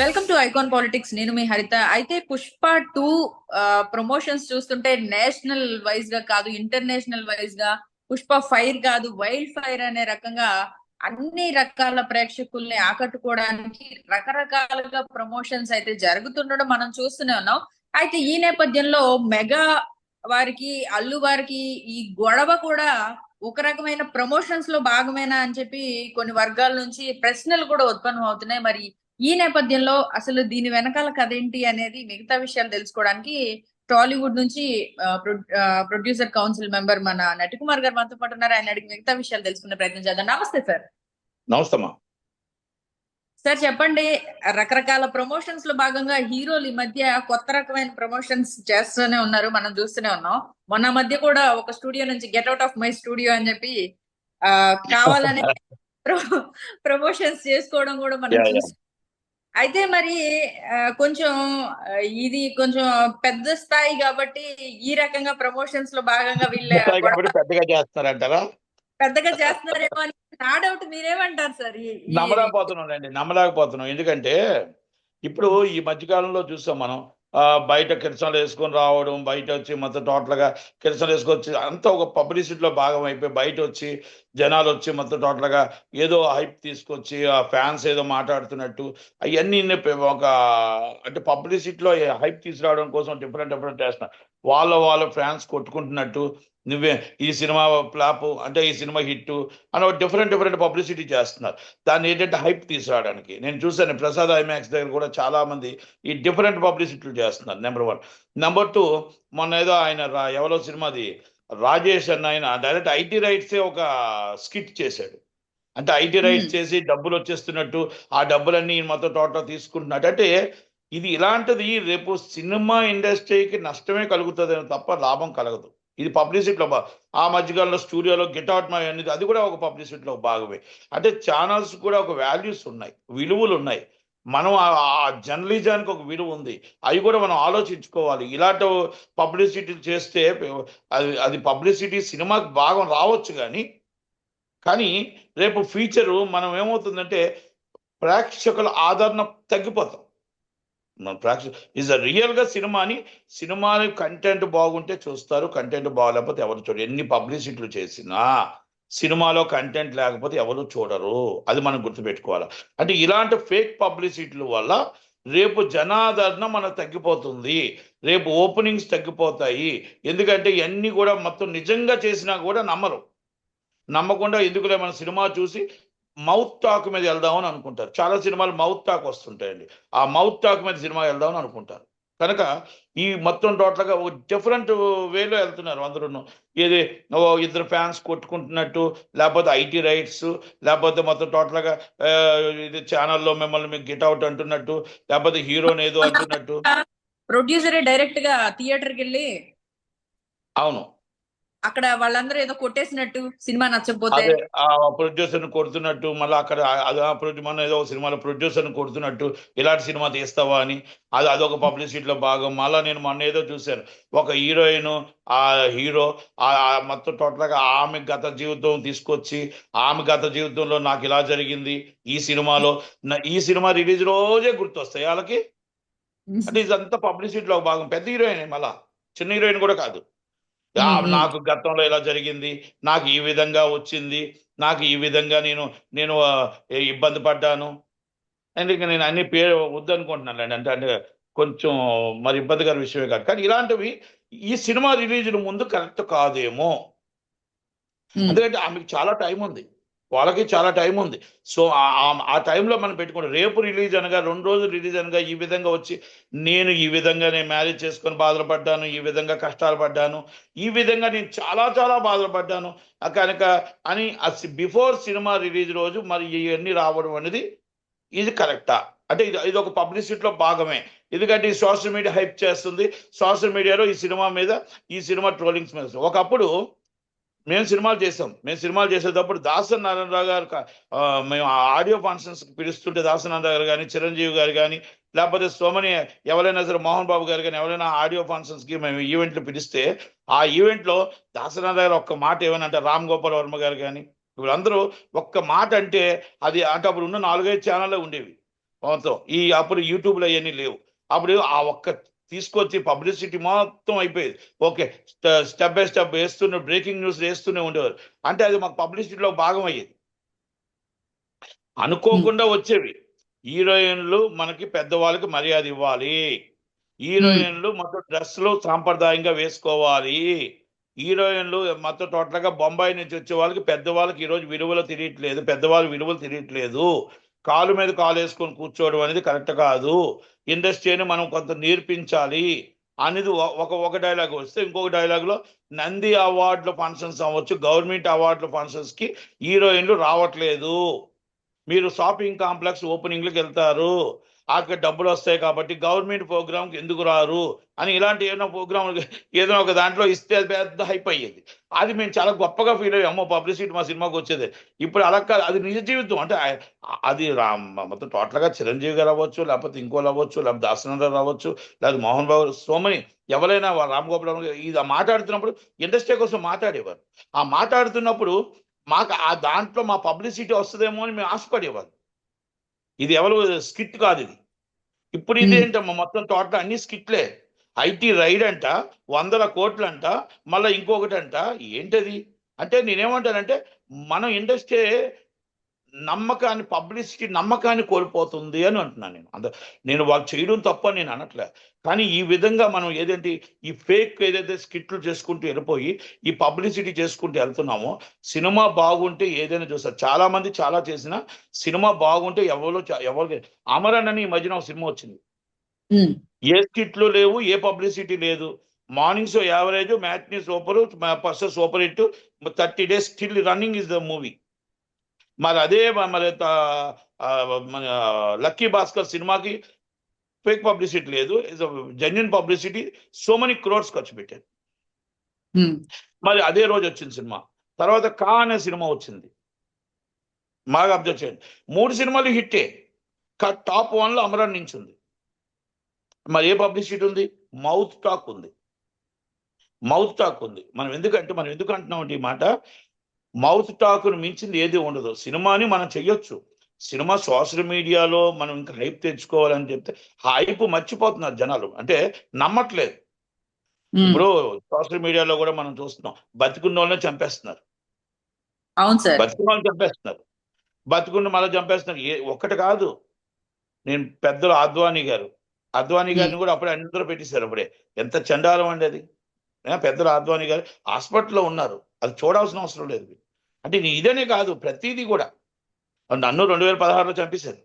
Welcome to icon politics. నేను మీ హరిత. అయితే పుష్ప టూ ప్రమోషన్స్ చూస్తుంటే నేషనల్ వైజ్గా కాదు ఇంటర్నేషనల్ వైజ్గా పుష్ప ఫైర్ కాదు వైల్డ్ ఫైర్ అనే రకంగా అన్ని రకాల ప్రేక్షకుల్ని ఆకట్టుకోవడానికి రకరకాలుగా ప్రమోషన్స్ అయితే జరుగుతుండడం మనం చూస్తూనే ఉన్నాం. అయితే ఈ నేపథ్యంలో మెగా వారికి అల్లు వారికి ఈ గొడవ కూడా ఒక రకమైన ప్రమోషన్స్లో భాగమేనా అని చెప్పి కొన్ని వర్గాల నుంచి ప్రశ్నలు కూడా ఉత్పన్నం అవుతున్నాయి మరి ఈ నేపథ్యంలో అసలు దీని వెనకాల కథ ఏంటి అనేది మిగతా విషయాలు తెలుసుకోవడానికి టాలీవుడ్ నుంచి ప్రొడ్యూసర్ కౌన్సిల్ మెంబర్ మన నటికుమార్ గారు మనతో పాటు ఉన్నారు. ఆయన అడిగి మిగతా విషయాలు తెలుసుకునే ప్రయత్నం చేద్దాం. నమస్తే సార్. నమస్తమ్మా సార్ చెప్పండి. రకరకాల ప్రమోషన్స్లో భాగంగా హీరోలు ఈ మధ్య కొత్త రకమైన ప్రమోషన్స్ చేస్తూనే ఉన్నారు. మనం చూస్తూనే ఉన్నాం. మొన్న మధ్య కూడా ఒక స్టూడియో నుంచి get out of my studio అని చెప్పి ఆ కావాలని ప్రమోషన్స్ చేసుకోవడం కూడా మనం అయితే మరి కొంచెం ఇది కొంచెం పెద్ద స్థాయి కాబట్టి ఈ రకంగా ప్రమోషన్స్లో భాగంగా వీళ్ళ పెద్దగా చేస్తున్నారంటారా పెద్దగా చేస్తున్నారేమో అని నా డౌట్ మీరేమంటారు సార్? నమ్మలేకపోతున్నాం అండి నమ్మలేకపోతున్నాం. ఎందుకంటే ఇప్పుడు ఈ మధ్యకాలంలో చూస్తాం మనం బయట కిరసనలు వేసుకొని రావడం బయట వచ్చి మొత్తం టోటల్గా కిరసనలు వేసుకొచ్చి అంతా ఒక పబ్లిసిటీలో భాగం అయిపోయి బయట వచ్చి జనాలు వచ్చి మొత్తం టోటల్గా ఏదో హైప్ తీసుకొచ్చి ఆ ఫ్యాన్స్ ఏదో మాట్లాడుతున్నట్టు అవన్నీ ఒక అంటే పబ్లిసిటీలో హైప్ తీసుకురావడం కోసం డిఫరెంట్ డిఫరెంట్ చేస్తున్నారు. వాళ్ళ వాళ్ళ ఫ్యాన్స్ కొట్టుకుంటున్నట్టు నువ్వే ఈ సినిమా ఫ్లాప్ అంటే ఈ సినిమా హిట్ అని ఒక డిఫరెంట్ డిఫరెంట్ పబ్లిసిటీ చేస్తున్నారు. దాన్ని ఏంటంటే హైప్ తీసుకురావడానికి నేను చూశాను ప్రసాద్ ఐమాక్స్ దగ్గర కూడా చాలా మంది ఈ డిఫరెంట్ పబ్లిసిటీలు చేస్తున్నారు నెంబర్ వన్ నెంబర్ టూ మొన్న ఏదో ఆయన ఎవరో సినిమాది రాజేష్ అన్న ఆయన డైరెక్ట్ ఐటీ రైట్సే ఒక స్కిట్ చేశాడు. అంటే ఐటీ రైట్స్ Hmm. చేసి డబ్బులు వచ్చేస్తున్నట్టు ఆ డబ్బులన్నీ మొత్తం టోటల్ తీసుకుంటున్నట్టు అంటే ఇది ఇలాంటిది రేపు సినిమా ఇండస్ట్రీకి నష్టమే కలుగుతుంది తప్ప లాభం కలగదు. ఇది పబ్లిసిటీలో ఆ మధ్యకాలంలో స్టూడియోలో గెట్ అవుట్ మై అనేది అది కూడా ఒక పబ్లిసిటీలో భాగమే. అంటే ఛానల్స్ కూడా ఒక వాల్యూస్ ఉన్నాయి విలువలు ఉన్నాయి. మనం ఆ జర్నలిజానికి ఒక విలువ ఉంది. అవి కూడా మనం ఆలోచించుకోవాలి. ఇలాంటి పబ్లిసిటీ చేస్తే అది అది పబ్లిసిటీ సినిమాకి భాగం రావచ్చు కానీ కానీ రేపు ఫ్యూచరు మనం ఏమవుతుందంటే ప్రేక్షకుల ఆదరణ తగ్గిపోతాం. మన ఇస్ రియల్గా సినిమాని సినిమా కంటెంట్ బాగుంటే చూస్తారు కంటెంట్ బాగలేకపోతే ఎవరు చూడరు. ఎన్ని పబ్లిసిటీలు చేసినా సినిమాలో కంటెంట్ లేకపోతే ఎవరు చూడరు. అది మనం గుర్తుపెట్టుకోవాలి. అంటే ఇలాంటి ఫేక్ పబ్లిసిటీల వల్ల రేపు జనాదరణ మనకు తగ్గిపోతుంది. రేపు ఓపెనింగ్స్ తగ్గిపోతాయి. ఎందుకంటే ఇవన్నీ కూడా మొత్తం నిజంగా చేసినా కూడా నమ్మరు. నమ్మకుండా ఎందుకులే మన సినిమా చూసి మౌత్ టాక్ మీద వెళ్దామని అనుకుంటారు. చాలా సినిమాలు మౌత్ టాక్ వస్తుంటాయండి. ఆ మౌత్ టాక్ మీద సినిమా వెళ్దామని అనుకుంటారు. కనుక ఈ మొత్తం టోటల్గా ఒక డిఫరెంట్ వేలో వెళ్తున్నారు అందరూ ఏది ఇద్దరు ఫ్యాన్స్ కొట్టుకుంటున్నట్టు లేకపోతే ఐటీ రైట్స్ లేకపోతే మొత్తం టోటల్గా ఇది ఛానల్లో మిమ్మల్ని మీకు గిట్ అవుట్ అంటున్నట్టు లేకపోతే హీరోని ఏదో అంటున్నట్టు. ప్రొడ్యూసరే డైరెక్ట్గా థియేటర్కి వెళ్ళి అవును. అక్కడ వాళ్ళందరూ ఏదో కొట్టేసినట్టు సినిమా నచ్చకపోతే ప్రొడ్యూసర్ కొడుతున్నట్టు మళ్ళీ అక్కడ మన ఏదో ఒక సినిమాలో ప్రొడ్యూసర్ కొడుతున్నట్టు ఇలాంటి సినిమా తీస్తావా అని అది అదొక పబ్లిసిటీలో భాగం. మళ్ళీ నేను మొన్న ఏదో చూశాను ఒక హీరోయిన్ ఆ హీరో మొత్తం టోటల్గా ఆమె గత జీవితం తీసుకొచ్చి ఆమె గత జీవితంలో నాకు ఇలా జరిగింది ఈ సినిమాలో. ఈ సినిమా రిలీజ్ రోజే గుర్తొస్తాయి వాళ్ళకి. అంటే ఇదంతా పబ్లిసిటీలో ఒక భాగం. పెద్ద హీరోయిన్ మళ్ళా చిన్న హీరోయిన్ కూడా కాదు. నాకు గతంలో ఇలా జరిగింది నాకు ఈ విధంగా వచ్చింది నాకు ఈ విధంగా నేను నేను ఇబ్బంది పడ్డాను. అండ్ ఇంకా నేను అన్ని పేరు వద్దనుకుంటున్నాను అంటే అంటే కొంచెం మరి ఇబ్బందికర విషయమే కాదు. కానీ ఇలాంటివి ఈ సినిమా రిలీజ్ ముందు కరెక్ట్ కాదేమో. ఎందుకంటే ఆమెకు చాలా టైం ఉంది వాళ్ళకి చాలా టైం ఉంది. సో ఆ- టైంలో మనం పెట్టుకోండి రేపు రిలీజ్ అనగా రెండు రోజులు రిలీజ్ అనగా ఈ విధంగా వచ్చి నేను ఈ విధంగా నేను మ్యారేజ్ చేసుకొని బాధలు పడ్డాను ఈ విధంగా కష్టాలు పడ్డాను ఈ విధంగా నేను చాలా చాలా బాధలు పడ్డాను కనుక అని బిఫోర్ సినిమా రిలీజ్ రోజు మరి ఇవన్నీ రావడం అనేది ఇది కరెక్టా? అంటే ఇది ఇది ఒక పబ్లిసిటీలో భాగమే. ఎందుకంటే ఈ సోషల్ మీడియా హైప్ చేస్తుంది. సోషల్ మీడియాలో ఈ సినిమా మీద ఈ సినిమా ట్రోలింగ్స్ మీద. ఒకప్పుడు మేము సినిమాలు చేసాం మేము సినిమాలు చేసేటప్పుడు దాసన్ నారాయణరావు గారు మేము ఆ ఆడియో ఫంక్షన్స్ పిలుస్తుంటే దాసన్ నారాయణరావు గారు కానీ చిరంజీవి గారు కానీ లేకపోతే సోమని ఎవరైనా సరే మోహన్ బాబు గారు కానీ ఎవరైనా ఆడియో ఫంక్షన్స్కి మేము ఈవెంట్లు పిలిస్తే ఆ ఈవెంట్లో లో గారు ఒక్క మాట ఏమని అంటే రామ్ గోపాల్ వర్మ గారు కానీ వీళ్ళందరూ ఒక్క మాట అంటే అది అంటే అప్పుడు ఉన్న నాలుగైదు ఛానళ్ళే ఉండేవి. మొత్తం ఈ అప్పుడు యూట్యూబ్లో అవన్నీ లేవు. అప్పుడు ఆ ఒక్క తీసుకొచ్చి పబ్లిసిటీ మొత్తం అయిపోయేది. ఓకే స్టెప్ బై స్టెప్ వేస్తూనే బ్రేకింగ్ న్యూస్ వేస్తూనే ఉండేవారు. అంటే అది మాకు పబ్లిసిటీలో భాగం అయ్యేది. అనుకోకుండా వచ్చేవి. హీరోయిన్లు మనకి పెద్దవాళ్ళకి మర్యాద ఇవ్వాలి. హీరోయిన్లు మొత్తం డ్రెస్సులు సాంప్రదాయంగా వేసుకోవాలి. హీరోయిన్లు మొత్తం టోటల్గా బొంబాయి నుంచి వచ్చే వాళ్ళకి పెద్దవాళ్ళకి ఈరోజు విలువలు తెలియట్లేదు. పెద్దవాళ్ళు విలువలు తెలియట్లేదు. కాలు మీద కాలు వేసుకొని కూర్చోవడం అనేది కరెక్ట్ కాదు. ఇండస్ట్రీని మనం కొంత నేర్పించాలి అనేది ఒక ఒక డైలాగ్ వస్తే ఇంకొక డైలాగ్లో నంది అవార్డుల ఫంక్షన్స్ అవ్వచ్చు గవర్నమెంట్ అవార్డుల ఫంక్షన్స్కి హీరోయిన్లు రావట్లేదు. మీరు షాపింగ్ కాంప్లెక్స్ ఓపెనింగ్లకు వెళ్తారు. అక్కడ డబ్బులు వస్తాయి కాబట్టి గవర్నమెంట్ ప్రోగ్రామ్కి ఎందుకు రారు? అని ఇలాంటి ఏదైనా ప్రోగ్రామ్ ఏదైనా ఒక దాంట్లో ఇస్తే పెద్ద హైప్ అయ్యేది. అది మేము చాలా గొప్పగా ఫీల్ అయ్యాము పబ్లిసిటీ మా సినిమాకి వచ్చేది. ఇప్పుడు అలా కాదు. అది నిజ జీవితం. అంటే అది రా మొత్తం టోటల్గా చిరంజీవి గారు అవ్వచ్చు లేకపోతే ఇంకోళ్ళు అవ్వచ్చు లేకపోతే దాసనారావు రావచ్చు లేకపోతే మోహన్ బాబు సోమని ఎవరైనా రామ్ గోపాల్ ఇది మాట్లాడుతున్నప్పుడు ఇండస్ట్రీ కోసం మాట్లాడేవారు. ఆ మాట్లాడుతున్నప్పుడు మాకు ఆ దాంట్లో మా పబ్లిసిటీ వస్తుందేమో అని మేము ఆశపడేవారు. ఇది ఎవరు స్కిట్ కాదు ఇది. ఇప్పుడు. ఇదేంటమ్మా? మొత్తం టోటల్ అన్ని స్కిట్లే. ఐటీ రైడ్ అంట వందల కోట్లు అంట మళ్ళీ ఇంకొకటి అంట ఏంటది? అంటే నేనేమంటానంటే మన ఇండస్ట్రీ నమ్మకాన్ని పబ్లిసిటీ నమ్మకాన్ని కోల్పోతుంది అని అంటున్నాను నేను. అంత నేను వాళ్ళు చేయడం తప్ప నేను అనట్లే. కానీ ఈ విధంగా మనం ఏదంటే ఈ ఫేక్ ఏదైతే స్కిట్లు చేసుకుంటూ వెళ్ళిపోయి ఈ పబ్లిసిటీ చేసుకుంటూ వెళ్తున్నామో సినిమా బాగుంటే ఏదైనా చూస్తారు. చాలా మంది చాలా చేసిన సినిమా బాగుంటే ఎవరు ఎవరు అమరన్ అని ఈ మధ్యన ఒక సినిమా వచ్చింది. ఏ స్కిట్లు లేవు ఏ పబ్లిసిటీ లేదు. Morning show average matinee super first super hit thirty days still running is the movie. మరి అదే మరి మన లక్కీ భాస్కర్ సినిమాకి ఫేక్ పబ్లిసిటీ లేదు. Is genuine publicity. So many crores ఖర్చు పెట్టారు. మరి అదే రోజు వచ్చింది సినిమా. తర్వాత కా అనే సినిమా వచ్చింది. బాగా అబ్జర్వ్ చేయండి. మూడు సినిమాలు హిట్టే. టాప్ వన్లో అమరాన్ నించుంది. మరి ఏ పబ్లిసిటీ ఉంది? మౌత్ టాక్ ఉంది. మౌత్ టాక్ ఉంది. మనం ఎందుకంటే మనం ఎందుకు అంటున్నాం అంటే ఈ మాట? మౌత్ టాక్ను మించింది ఏది ఉండదు. సినిమాని మనం చెయ్యొచ్చు. సినిమా సోషల్ మీడియాలో మనం ఇంకా హైప్ తెచ్చుకోవాలని చెప్తే హైప్ మర్చిపోతున్నారు జనాలు. అంటే నమ్మట్లేదు. ఇప్పుడు సోషల్ మీడియాలో కూడా మనం చూస్తున్నాం. బతికున్న వాళ్ళని చంపేస్తున్నారు. అవును సార్. బతికున్న వాళ్ళని చంపేస్తున్నారు. బతికున్న మళ్ళీ చంపేస్తున్నారు. ఏ ఒక్కటి కాదు. నేను పెద్దలు అద్వానీ గారు. అద్వానీ గారిని కూడా అప్పుడే అందరూ పెట్టేశారు అప్పుడే. ఎంత చండాలం అండి అది. పెద్దలు అద్వానీ గారు హాస్పిటల్లో ఉన్నారు. అది చూడాల్సిన అవసరం లేదు అంటే ఇది ఇదనే కాదు ప్రతిదీ కూడా. నన్ను రెండు వేల పదహారులో చంపేశారు.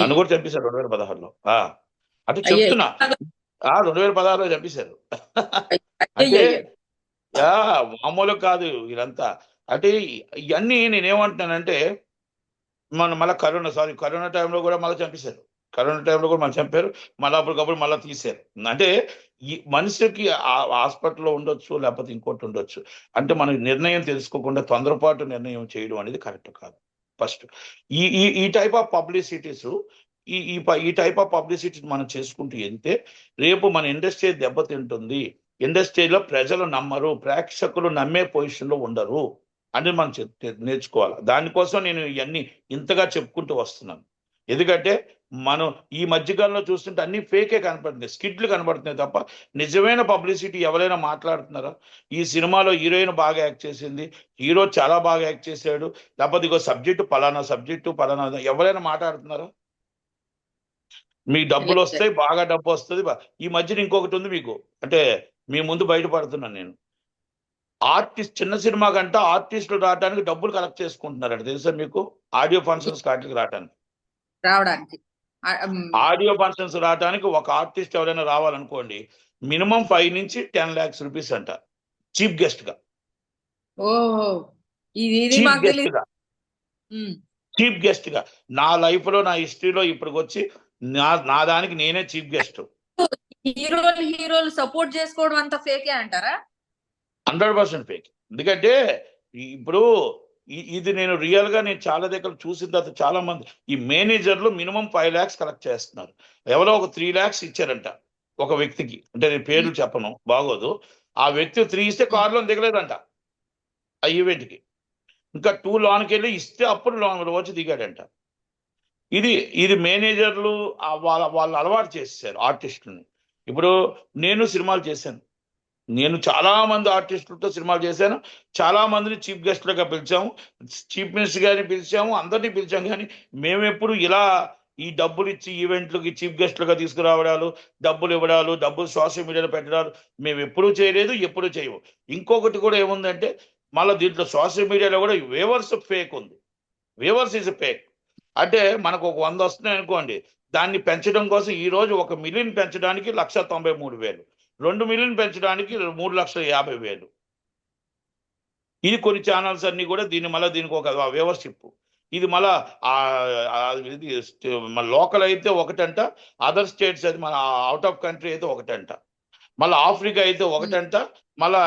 నన్ను కూడా చంపేశారు రెండు వేల పదహారులో. ఆ, అంటే. చెప్తున్నా. ఆ రెండు వేల పదహారులో చంపేశారు. అంటే మామూలు కాదు వీరంతా అంటే ఇవన్నీ నేనేమంటున్నానంటే మన మళ్ళీ కరోనా సారీ కరోనా టైంలో కూడా మళ్ళీ చంపేశారు. కరోనా టైంలో కూడా మనం చంపారు. మళ్ళీ అప్పటికప్పుడు మళ్ళీ తీశారు. అంటే ఈ మనిషికి హాస్పిటల్లో ఉండొచ్చు లేకపోతే ఇంకోటి ఉండొచ్చు. అంటే మనం నిర్ణయం తెలుసుకోకుండా తొందరపాటు నిర్ణయం చేయడం అనేది కరెక్ట్ కాదు. ఫస్ట్ ఈ ఈ ఈ టైప్ ఆఫ్ పబ్లిసిటీస్ ఈ ఈ ప- ఈ టైప్ ఆఫ్ పబ్లిసిటీ మనం చేసుకుంటూ వెళ్తే రేపు మన ఇండస్ట్రీ దెబ్బతింటుంది. ఇండస్ట్రీలో ప్రజలు నమ్మరు ప్రేక్షకులు నమ్మే పొజిషన్లో ఉండరు అని మనం నేర్చుకోవాలి. దానికోసం నేను ఇవన్నీ ఇంతగా చెప్పుకుంటూ వస్తున్నాను. ఎందుకంటే మనం ఈ మధ్యకాలంలో చూస్తుంటే అన్ని ఫేకే కనపడుతున్నాయి. స్కిట్లు కనపడుతున్నాయి తప్ప నిజమైన పబ్లిసిటీ ఎవరైనా మాట్లాడుతున్నారా? ఈ సినిమాలో హీరోయిన్ బాగా యాక్ట్ చేసింది. హీరో చాలా బాగా యాక్ట్ చేశాడు. లేకపోతే ఇగో సబ్జెక్టు పలానా సబ్జెక్టు పలానా ఎవరైనా మాట్లాడుతున్నారా? మీ డబ్బులు. వస్తాయి బాగా డబ్బు వస్తుంది. ఈ మధ్యన ఇంకొకటి ఉంది మీకు. అంటే మీ ముందు బయటపడుతున్నాను నేను. ఆర్టిస్ట్ చిన్న సినిమా కంటే ఆర్టిస్టులు రావడానికి డబ్బులు కలెక్ట్ చేసుకుంటున్నారంట. తెలుసా మీకు? ఆడియో ఫంక్షన్స్ కాటికి రావడానికి రావడానికి. ఆడియో ఫంక్షన్స్ రావడానికి ఒక ఆర్టిస్ట్ ఎవరైనా రావాలనుకోండి మినిమం ఫైవ్ నుంచి టెన్ లాక్స్ రూపీస్ అంట చీఫ్ గెస్ట్గా. చీఫ్ గెస్ట్గా. నా లైఫ్లో నా హిస్టరీలో ఇప్పటికి వచ్చి నా నా దానికి నేనే చీఫ్ గెస్ట్ హీరోలు హీరోలు సపోర్ట్ చేసుకోవడం అంత ఫేకే అంటారా? హండ్రెడ్ పర్సెంట్ ఫేక్ ఎందుకంటే ఇప్పుడు ఇది నేను రియల్గా నేను చాలా దగ్గర చూసిన తర్వాత చాలా మంది ఈ మేనేజర్లు మినిమం ఫైవ్ ల్యాక్స్ కలెక్ట్ చేస్తున్నారు. ఎవరో ఒక త్రీ ల్యాక్స్ ఇచ్చారంట ఒక వ్యక్తికి. అంటే నేను పేర్లు చెప్పను బాగోదు. ఆ వ్యక్తి త్రీ ఇస్తే కారులో దిగలేదంట ఆ ఈవెంట్కి ఇంకా టూ లోన్కి వెళ్ళి ఇస్తే అప్పుడు లోన్ వచ్చి దిగాడంట. ఇది ఇది మేనేజర్లు వాళ్ళ వాళ్ళు అలవాటు చేశారు ఆర్టిస్టుని ఇప్పుడు నేను సినిమాలు చేశాను. నేను చాలా మంది ఆర్టిస్టులతో సినిమాలు చేశాను. చాలా మందిని చీఫ్ గెస్ట్లుగా పిలిచాము. చీఫ్ మినిస్టర్ గారిని పిలిచాము. అందరినీ పిలిచాము కానీ మేము ఎప్పుడు ఇలా ఈ డబ్బులు ఇచ్చి ఈవెంట్లకి చీఫ్ గెస్ట్లుగా తీసుకురావడాలు డబ్బులు ఇవ్వడాలు డబ్బులు సోషల్ మీడియాలో పెట్టడాలు మేము ఎప్పుడూ చేయలేదు ఎప్పుడూ చేయము ఇంకొకటి కూడా ఏముందంటే మళ్ళీ దీంట్లో సోషల్ మీడియాలో కూడా వేవర్స్ ఫేక్ ఉంది. Viewers is fake. అంటే మనకు ఒక వంద వస్తున్నాయి అనుకోండి దాన్ని పెంచడం కోసం ఈరోజు ఒక మిలియన్ పెంచడానికి లక్ష తొంభై మూడు వేలు. రెండు మిలియన్ పెంచడానికి మూడు లక్షల యాభై వేలు. ఇది కొన్ని ఛానల్స్ అన్నీ కూడా దీన్ని మళ్ళీ దీనికి ఒక వ్యవస్థిప్పు ఇది మళ్ళా ఇది మన లోకల్ అయితే ఒకటంట అదర్ స్టేట్స్ అది మన అవుట్ ఆఫ్ కంట్రీ అయితే ఒకటంట. మళ్ళీ ఆఫ్రికా అయితే ఒకటంట మళ్ళా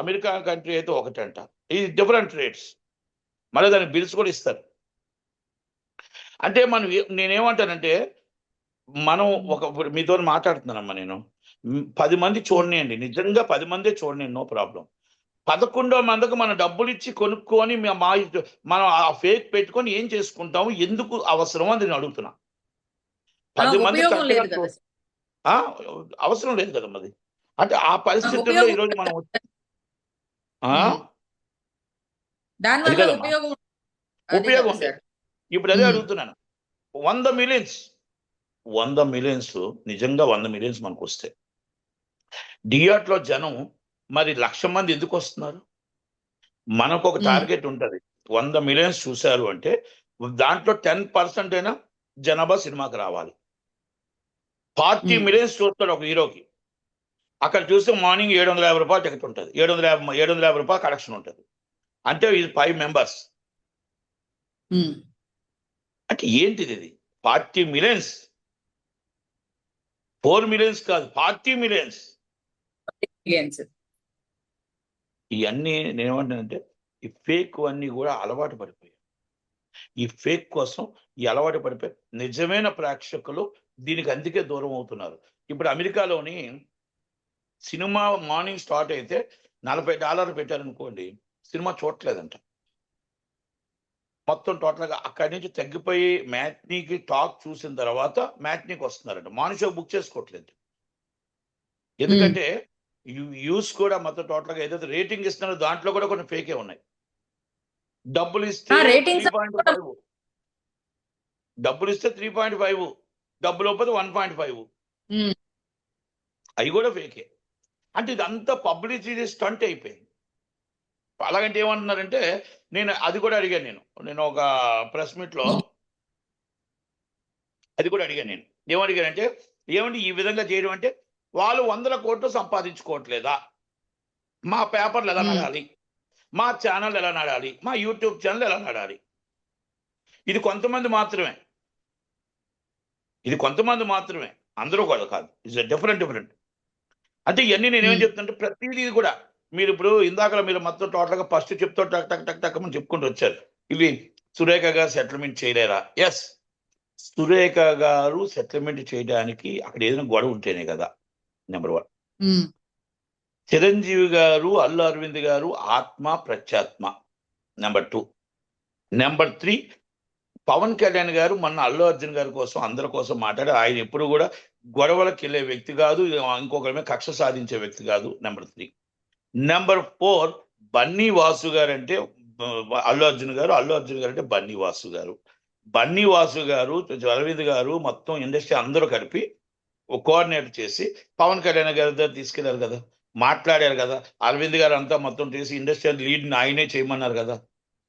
అమెరికా కంట్రీ అయితే ఒకటంట. ఇది డిఫరెంట్ రేట్స్ మళ్ళీ దానికి బిల్స్ కూడా ఇస్తారు. అంటే మనం నేనేమంటానంటే మనం ఒక మీతో మాట్లాడుతున్నానమ్మా నేను. పది మంది చూడనియండి. నిజంగా పది మందే చూడనియండి. No problem. పదకొండో మందికి మనం డబ్బులు ఇచ్చి కొనుక్కొని మే- మనం ఆ ఫేక్ పెట్టుకొని ఏం చేసుకుంటాము? ఎందుకు అవసరం అని నేను అడుగుతున్నా. పది మంది అవసరం లేదు కదా మరి. అంటే ఆ పరిస్థితుల్లో ఈరోజు మనం. ఉపయోగం. ఇప్పుడు అదే. అడుగుతున్నాను. వంద మిలియన్స్ వంద మిలియన్స్ నిజంగా వంద మిలియన్స్ మనకు వస్తాయి డియాట్లో జనం మరి లక్ష మంది ఎందుకు వస్తున్నారు? మనకు ఒక. టార్గెట్ ఉంటది. వంద మిలియన్స్ చూశారు అంటే దాంట్లో టెన్ పర్సెంట్ అయినా జనాభా సినిమాకి రావాలి. ఫార్టీ. మిలియన్స్ చూస్తాడు ఒక హీరోకి. అక్కడ చూస్తే మార్నింగ్ ఏడు వందల యాభై రూపాయలు టికెట్ ఉంటుంది. ఏడు వందల యాభై ఏడు వందల యాభై రూపాయలు కలెక్షన్ ఉంటుంది. అంటే ఇది ఫైవ్ మెంబర్స్. అంటే ఏంటిది ఇది? Forty millions? ఫోర్ మిలియన్స్ కాదు ఫార్టీ మిలియన్స్. Millions. ఇవన్నీ నేనేమంటానంటే ఈ ఫేక్ అన్నీ కూడా అలవాటు పడిపోయాయి. ఈ ఫేక్ కోసం ఈ అలవాటు పడిపోయి నిజమైన ప్రేక్షకులు దీనికి అందుకే దూరం అవుతున్నారు. ఇప్పుడు అమెరికాలోని సినిమా మార్నింగ్ స్టార్ట్ అయితే నలభై డాలర్లు పెట్టారనుకోండి సినిమా చూడట్లేదంట. మొత్తం టోటల్గా అక్కడి నుంచి తగ్గిపోయి మ్యాట్నీకి టాక్ చూసిన తర్వాత మ్యాట్నీకి వస్తున్నారంట. మార్నింగ్ షో బుక్ చేసుకోవట్లేదు. ఎందుకంటే యూస్ కూడా మొత్తం టోటల్గా ఏదైతే రేటింగ్ ఇస్తున్నారో దాంట్లో కూడా కొన్ని ఫేకే ఉన్నాయి. డబ్బులు ఇస్తే ఆ, ratings త్రీ పాయింట్ ఫైవ్ డబ్బులు ఇస్తే త్రీ పాయింట్ ఫైవ్ డబ్బులు ఇవ్వకపోతే వన్ పాయింట్ ఫైవ్. అవి కూడా ఫేకే. అంటే ఇదంతా పబ్లిసిటీ స్టంట్ అయిపోయింది. అలాగంటే ఏమంటున్నారంటే నేను అది కూడా అడిగాను నేను. నేను ఒక ప్రెస్ మీట్లో అది కూడా అడిగాను నేను. ఏమడిగానంటే ఏమండి ఈ విధంగా చేయడం అంటే వాళ్ళు వందల కోట్లు సంపాదించుకోవట్లేదా? మా పేపర్లు ఎలా. నడాలి మా ఛానల్ ఎలా నడాలి మా యూట్యూబ్ ఛానల్ ఎలా నడాలి ఇది కొంతమంది మాత్రమే. ఇది కొంతమంది మాత్రమే. అందరూ కూడా కాదు. ఇట్స్ డిఫరెంట్ డిఫరెంట్ అంటే ఇవన్నీ నేనేం. చెప్తుంటే ప్రతిదీ కూడా మీరు ఇప్పుడు ఇందాక మీరు మొత్తం టోటల్గా ఫస్ట్ చెప్తూ టక్ టక్ టక్ టక్ అని చెప్పుకుంటూ వచ్చారు. ఇవి సురేఖ గారు సెటిల్మెంట్ చేయలేరా? ఎస్ సురేఖ గారు సెటిల్మెంట్ చేయడానికి అక్కడ ఏదైనా గొడవ ఉంటేనే కదా. నెంబర్ వన్ ఉమ్. చిరంజీవి గారు అల్లు అరవింద్ గారు ఆత్మ ప్రత్యాత్మ. Number two number three Pawan Kalyan గారు మొన్న అల్లు అర్జున్ గారి కోసం అందరి కోసం మాట్లాడి ఆయన ఎప్పుడు కూడా గొడవలకు వెళ్ళే వ్యక్తి కాదు ఇంకొకరి కక్ష సాధించే వ్యక్తి కాదు. Number three number four Bunny Vasu గారు అంటే అల్లు అర్జున్ గారు అల్లు అర్జున్ గారు అంటే బన్నీ వాసు గారు. బన్నీ వాసు గారు అరవింద్ గారు మొత్తం ఇండస్ట్రీ అందరూ కలిపి కోఆర్డినేట్ చేసి పవన్ కళ్యాణ్ గారి దగ్గర తీసుకెళ్ళారు కదా మాట్లాడారు కదా అరవింద్ గారు అంతా మొత్తం చేసి ఇండస్ట్రియల్ లీడ్ ఆయనే చేయమన్నారు కదా.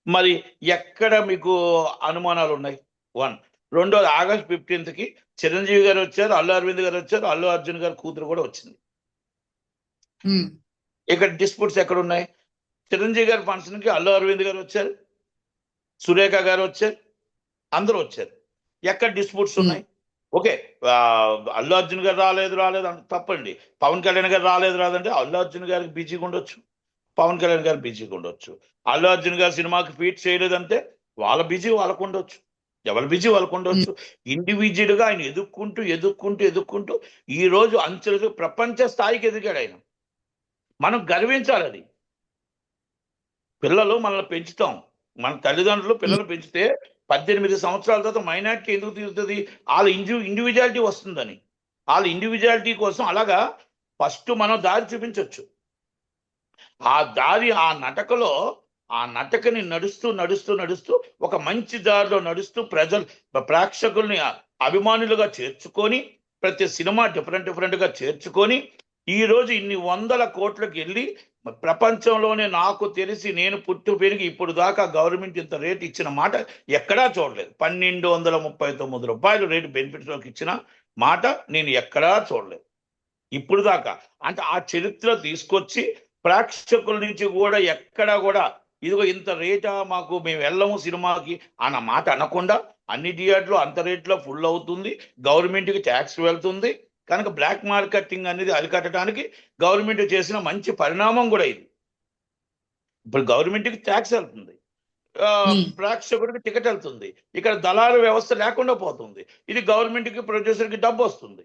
మరి ఎక్కడ మీకు అనుమానాలు ఉన్నాయి? వన్ రెండోది ఆగస్ట్ ఫిఫ్టీన్త్కి చిరంజీవి గారు వచ్చారు అల్లు అరవింద్ గారు వచ్చారు అల్లు అర్జున్ గారు కూతురు కూడా వచ్చింది. ఇక్కడ డిస్ప్యూట్స్ ఎక్కడ ఉన్నాయి? చిరంజీవి గారి ఫంక్షన్కి అల్లు అరవింద్ గారు వచ్చారు సురేఖ గారు వచ్చారు అందరూ వచ్చారు. ఎక్కడ డిస్ప్యూట్స్ ఉన్నాయి? ఓకే అల్లు అర్జున్ గారు రాలేదు రాలేదు అంటే తప్పండి. పవన్ కళ్యాణ్ గారు రాలేదు రాదంటే అల్లు అర్జున్ గారికి బిజీగా ఉండొచ్చు. పవన్ కళ్యాణ్ గారు బిజీగా ఉండొచ్చు. అల్లు అర్జున్ గారు సినిమాకి ఫీట్ చేయలేదంటే వాళ్ళ బిజీ వాళ్ళకు ఉండొచ్చు. ఎవరి బిజీ వాళ్ళకు ఉండొచ్చు. ఇండివిజువల్గా ఆయన ఎదుక్కుంటూ ఎదుక్కుంటూ ఎదుక్కుంటూ ఈ రోజు అంచెలు ప్రపంచ స్థాయికి ఎదిగాడు ఆయన. మనం గర్వించాలి అది. పిల్లలు మనల్ని పెంచుతాం. మన తల్లిదండ్రులు పిల్లలు పెంచితే పద్దెనిమిది సంవత్సరాల తర్వాత మైనార్టీ ఎందుకు తీరుతుంది? వాళ్ళ ఇండి ఇండివిజువాలిటీ వస్తుందని. వాళ్ళ ఇండివిజువాలిటీ కోసం అలాగా ఫస్ట్ మనం దారి చూపించవచ్చు ఆ దారి ఆ నటకలో ఆ నటకని నడుస్తూ నడుస్తూ నడుస్తూ ఒక మంచి దారిలో నడుస్తూ ప్రజలు ప్రేక్షకుల్ని అభిమానులుగా చేర్చుకొని ప్రతి సినిమా డిఫరెంట్ డిఫరెంట్గా చేర్చుకొని ఈ రోజు ఇన్ని వందల కోట్లకు వెళ్ళి ప్రపంచంలోనే నాకు తెలిసి నేను పుట్టి పెరిగి ఇప్పుడు దాకా గవర్నమెంట్ ఇంత రేట్ ఇచ్చిన మాట ఎక్కడా చూడలేదు. పన్నెండు వందల ముప్పై తొమ్మిది రూపాయలు రేటు బెనిఫిట్స్లోకి ఇచ్చిన మాట నేను ఎక్కడా చూడలేదు. ఇప్పుడు దాకా అంటే ఆ చరిత్ర తీసుకొచ్చి ప్రేక్షకుల నుంచి కూడా ఎక్కడా కూడా ఇదిగో ఇంత రేటా మాకు మేము వెళ్ళము సినిమాకి అన్న మాట అనకుండా అన్ని థియేటర్లు అంత రేట్లో ఫుల్ అవుతుంది. గవర్నమెంట్కి ట్యాక్స్ వెళ్తుంది. కనుక బ్లాక్ మార్కెటింగ్ అనేది అరికట్టడానికి గవర్నమెంట్ చేసిన మంచి పరిణామం కూడా ఇది. ఇప్పుడు గవర్నమెంట్కి ట్యాక్స్ వెళ్తుంది. Hmm. ప్రేక్షకుడికి టికెట్ వెళ్తుంది. ఇక్కడ దళారు వ్యవస్థ లేకుండా పోతుంది. ఇది గవర్నమెంట్కి ప్రొడ్యూసర్కి డబ్బు వస్తుంది.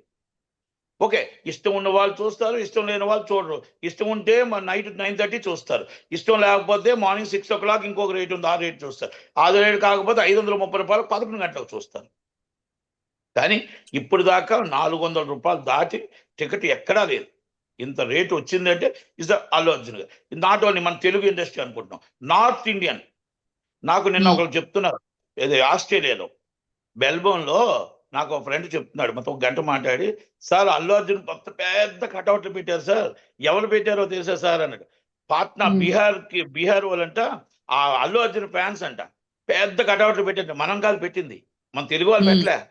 ఓకే ఇష్టం ఉన్న వాళ్ళు చూస్తారు ఇష్టం లేని వాళ్ళు చూడరు. ఇష్టం ఉంటే నైట్ నైన్ థర్టీ చూస్తారు. ఇష్టం లేకపోతే మార్నింగ్ సిక్స్ ఓ క్లాక్ ఇంకొక రేట్ ఉంది ఆ రేట్ చూస్తారు. ఆ రేట్ కాకపోతే ఐదు వందల ముప్పై రూపాయలు పదకొండు గంటలకు చూస్తారు. కానీ ఇప్పుడు దాకా నాలుగు వందల రూపాయలు దాటి టికెట్ ఎక్కడా లేదు. ఇంత రేటు వచ్చిందంటే ఇస్ అల్లు అర్జున్ గారు. నాట్ ఓన్లీ మన తెలుగు ఇండస్ట్రీ అనుకుంటున్నాం. North Indian. నాకు నిన్న Hmm. ఒకరు చెప్తున్నారు. ఏదో ఆస్ట్రేలియాలో. బెల్బోన్లో నాకు ఒక ఫ్రెండ్ చెప్తున్నాడు. మొత్తం ఒక గంట మాట్లాడి సార్ అల్లు అర్జున్ కొత్త పెద్ద కటౌట్లు పెట్టారు సార్. ఎవరు పెట్టారో తెలుసా సార్? అన్నాడు. పాట్నా Hmm. బీహార్కి బీహార్ వాళ్ళంట ఆ అల్లు అర్జున్ ఫ్యాన్స్ అంట. పెద్ద కటౌట్లు పెట్టారు. మనం కాదు పెట్టింది. మన తెలుగు వాళ్ళు Hmm. పెట్టలే.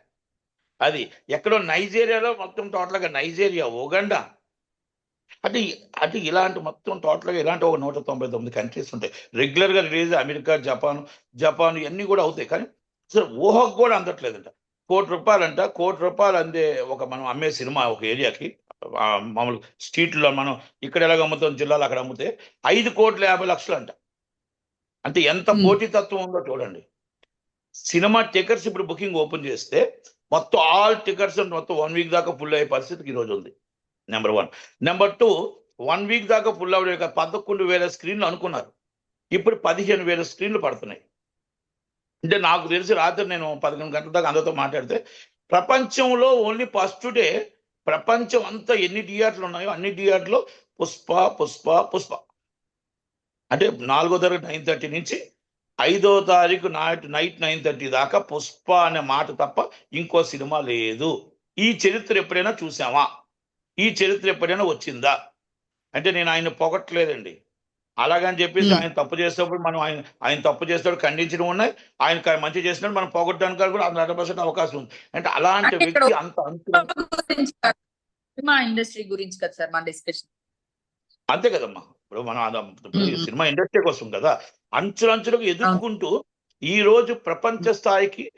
అది ఎక్కడో నైజీరియాలో మొత్తం టోటల్గా నైజీరియా ఉగండా. అంటే అంటే ఇలాంటి మొత్తం టోటల్గా ఇలాంటి ఒక నూట తొంభై తొమ్మిది కంట్రీస్ ఉంటాయి. రెగ్యులర్గా రిలీజ్ అమెరికా జపాన్ జపాన్ ఇవన్నీ కూడా అవుతాయి. కానీ అసలు ఊహకు కూడా అందట్లేదంట. కోటి రూపాయలంట. కోటి రూపాయలు అందే ఒక మనం అమ్మే సినిమా ఒక ఏరియాకి. మామూలు స్ట్రీట్లో మనం ఇక్కడ ఎలాగ అమ్ముతాం జిల్లాలో అక్కడ అమ్మితే ఐదు కోట్ల యాభై లక్షలు అంట అంటే ఎంత. పోటీతత్వం ఉందో చూడండి. సినిమా టికెట్స్ ఇప్పుడు బుకింగ్ ఓపెన్ చేస్తే మొత్తం ఆల్ టికెట్స్ మొత్తం వన్ వీక్ దాకా ఫుల్ అయ్యే పరిస్థితికి ఈరోజు ఉంది. Number one number two one week దాకా ఫుల్ అవడే యొక్క పదకొండు వేల స్క్రీన్లు అనుకున్నారు. ఇప్పుడు పదిహేను వేల స్క్రీన్లు పడుతున్నాయి. అంటే నాకు తెలిసి రాత్రి నేను పదకొండు గంటల దాకా అందరితో మాట్లాడితే ప్రపంచంలో ఓన్లీ ఫస్ట్ డే ప్రపంచం అంతా ఎన్ని థియేటర్లు ఉన్నాయో అన్ని థియేటర్లు పుష్ప పుష్ప పుష్ప. అంటే నాలుగో తరగతి నైన్ థర్టీ నుంచి ఐదో తారీఖు నైట్ నైట్ నైన్ థర్టీ దాకా పుష్ప అనే మాట తప్ప ఇంకో సినిమా లేదు. ఈ చరిత్ర ఎప్పుడైనా చూసామా ఈ చరిత్ర ఎప్పుడైనా వచ్చిందా? అంటే నేను ఆయన పొగట్లేదండి అలాగని చెప్పేసి Hmm. ఆయన తప్పు చేసేటప్పుడు మనం ఆయన ఆయన తప్పు చేసేటప్పుడు ఖండించడం ఉన్నాయి. ఆయన మంచి చేసినప్పుడు మనం పొగొట్టడానికి కూడా హండ్రెడ్ పర్సెంట్ అవకాశం ఉంది. అంటే అలాంటి వ్యక్తి అంత అంత గురించి కాదు, సినిమా ఇండస్ట్రీ గురించి కదా సార్ మా డిస్కషన్? అంతే కదమ్మా. ఇప్పుడు మనం. సినిమా ఇండస్ట్రీ కోసం కదా అంచులంచులకు ఎదుర్కొంటూ ఈ రోజు ప్రపంచ స్థాయికి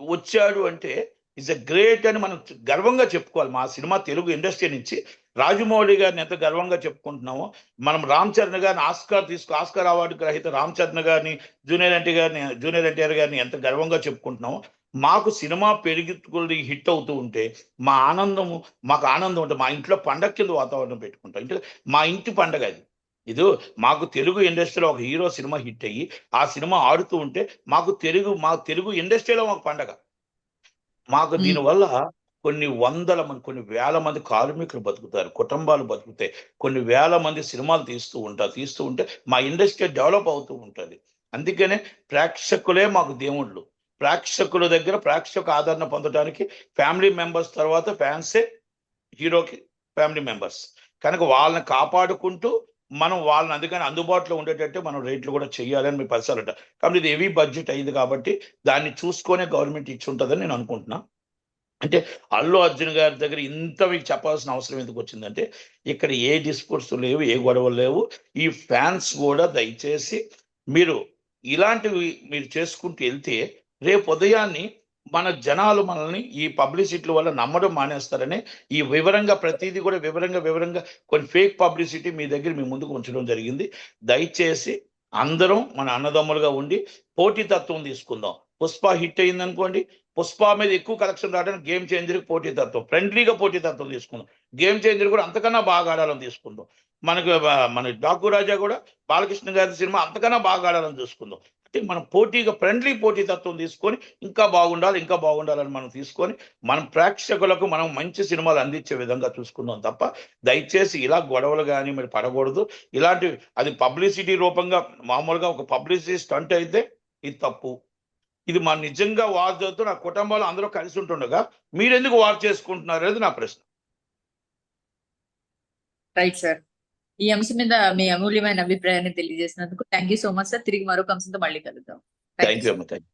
వచ్చాడు అంటే ఇస్ ఎ గ్రేట్ అని మనం గర్వంగా చెప్పుకోవాలి. మా సినిమా తెలుగు ఇండస్ట్రీ నుంచి రాజమౌళి గారిని ఎంత గర్వంగా చెప్పుకుంటున్నామో మనం రామ్ చరణ్ గారిని ఆస్కార్ తీసుకు ఆస్కార్ అవార్డు గ్రహీత రామ్ చరణ్ గారిని జూనియర్ ఎన్టీ గారిని జూనియర్ ఎన్టీఆర్ గారిని ఎంత గర్వంగా చెప్పుకుంటున్నామో మాకు సినిమా పెరిగి హిట్ అవుతూ ఉంటే మా ఆనందము మాకు ఆనందం ఉంటుంది మా ఇంట్లో పండగ కింద వాతావరణం పెట్టుకుంటాం. ఇంట్లో మా ఇంటి పండగ అది. ఇది మాకు తెలుగు ఇండస్ట్రీలో ఒక హీరో సినిమా హిట్ అయ్యి ఆ సినిమా ఆడుతూ ఉంటే మాకు తెలుగు మా తెలుగు ఇండస్ట్రీలో మాకు పండగ. మాకు. దీనివల్ల కొన్ని వందల మంది కొన్ని వేల మంది కార్మికులు బతుకుతారు కుటుంబాలు బతుకుతాయి. కొన్ని వేల మంది సినిమాలు తీస్తూ ఉంటారు తీస్తూ ఉంటే మా ఇండస్ట్రీ డెవలప్ అవుతూ ఉంటుంది. అందుకనే ప్రేక్షకులే మాకు దేవుళ్ళు. ప్రేక్షకుల దగ్గర ప్రేక్షక ఆదరణ పొందడానికి ఫ్యామిలీ మెంబర్స్ తర్వాత ఫ్యాన్సే హీరోకి ఫ్యామిలీ మెంబర్స్. కనుక వాళ్ళని కాపాడుకుంటూ మనం వాళ్ళని అందుకని అందుబాటులో ఉండేటట్టు మనం రేట్లు కూడా చేయాలని మీ పరిసరట కాబట్టి ఇది హెవీ బడ్జెట్ అయింది కాబట్టి దాన్ని చూసుకొనే గవర్నమెంట్ ఇచ్చి ఉంటుందని నేను అనుకుంటున్నా. అంటే అల్లు అర్జున్ గారి దగ్గర ఇంత మీకు చెప్పాల్సిన అవసరం ఎందుకు వచ్చిందంటే ఇక్కడ ఏ డిస్పోర్ట్స్ లేవు ఏ గొడవలు లేవు. ఈ ఫ్యాన్స్ కూడా దయచేసి మీరు ఇలాంటివి మీరు చేసుకుంటూ వెళ్తే రేపు ఉదయాన్ని మన జనాలు మనల్ని ఈ పబ్లిసిటీల వల్ల నమ్మడం మానేస్తారని ఈ వివరంగా ప్రతిదీ కూడా వివరంగా వివరంగా కొన్ని ఫేక్ పబ్లిసిటీ మీ దగ్గర మీ ముందుకు ఉంచడం జరిగింది. దయచేసి అందరం మన అన్నదమ్ములుగా ఉండి పోటీతత్వం తీసుకుందాం. పుష్ప హిట్ అయింది అనుకోండి పుష్ప మీద ఎక్కువ కలెక్షన్ రావడానికి గేమ్ చేంజర్ పోటీతత్వం ఫ్రెండ్లీగా పోటీతత్వం తీసుకుందాం. గేమ్ చేంజర్ కూడా అంతకన్నా బాగా ఆడాలని తీసుకుందాం. మనకు మన డాకు రాజా కూడా బాలకృష్ణ గారి సినిమా అంతకన్నా బాగా ఆడాలని చూసుకుందాం అంటే మనం పోటీగా ఫ్రెండ్లీ పోటీ తత్వం తీసుకొని ఇంకా బాగుండాలి ఇంకా బాగుండాలని మనం తీసుకొని మనం ప్రేక్షకులకు మనం మంచి సినిమాలు అందించే విధంగా చూసుకుందాం తప్ప దయచేసి ఇలా గొడవలు కానీ మరి పడకూడదు. ఇలాంటి అది పబ్లిసిటీ రూపంగా మామూలుగా ఒక పబ్లిసిటీ స్టంట్ అయితే ఇది తప్పు. ఇది మా నిజంగా వార్ చదువుతూ నా కుటుంబాలు అందరూ కలిసి ఉంటుండగా మీరెందుకు వార్ చేసుకుంటున్నారు అనేది నా ప్రశ్న. రైట్ సార్ ఈ అంశం మీద మీ అమూల్యమైన అభిప్రాయాన్ని తెలియజేసినందుకు thank you so much sir. తిరిగి మరొక అంశంతో మళ్ళీ కలుద్దాం. థ్యాంక్ యూ అమ్మ థ్యాంక్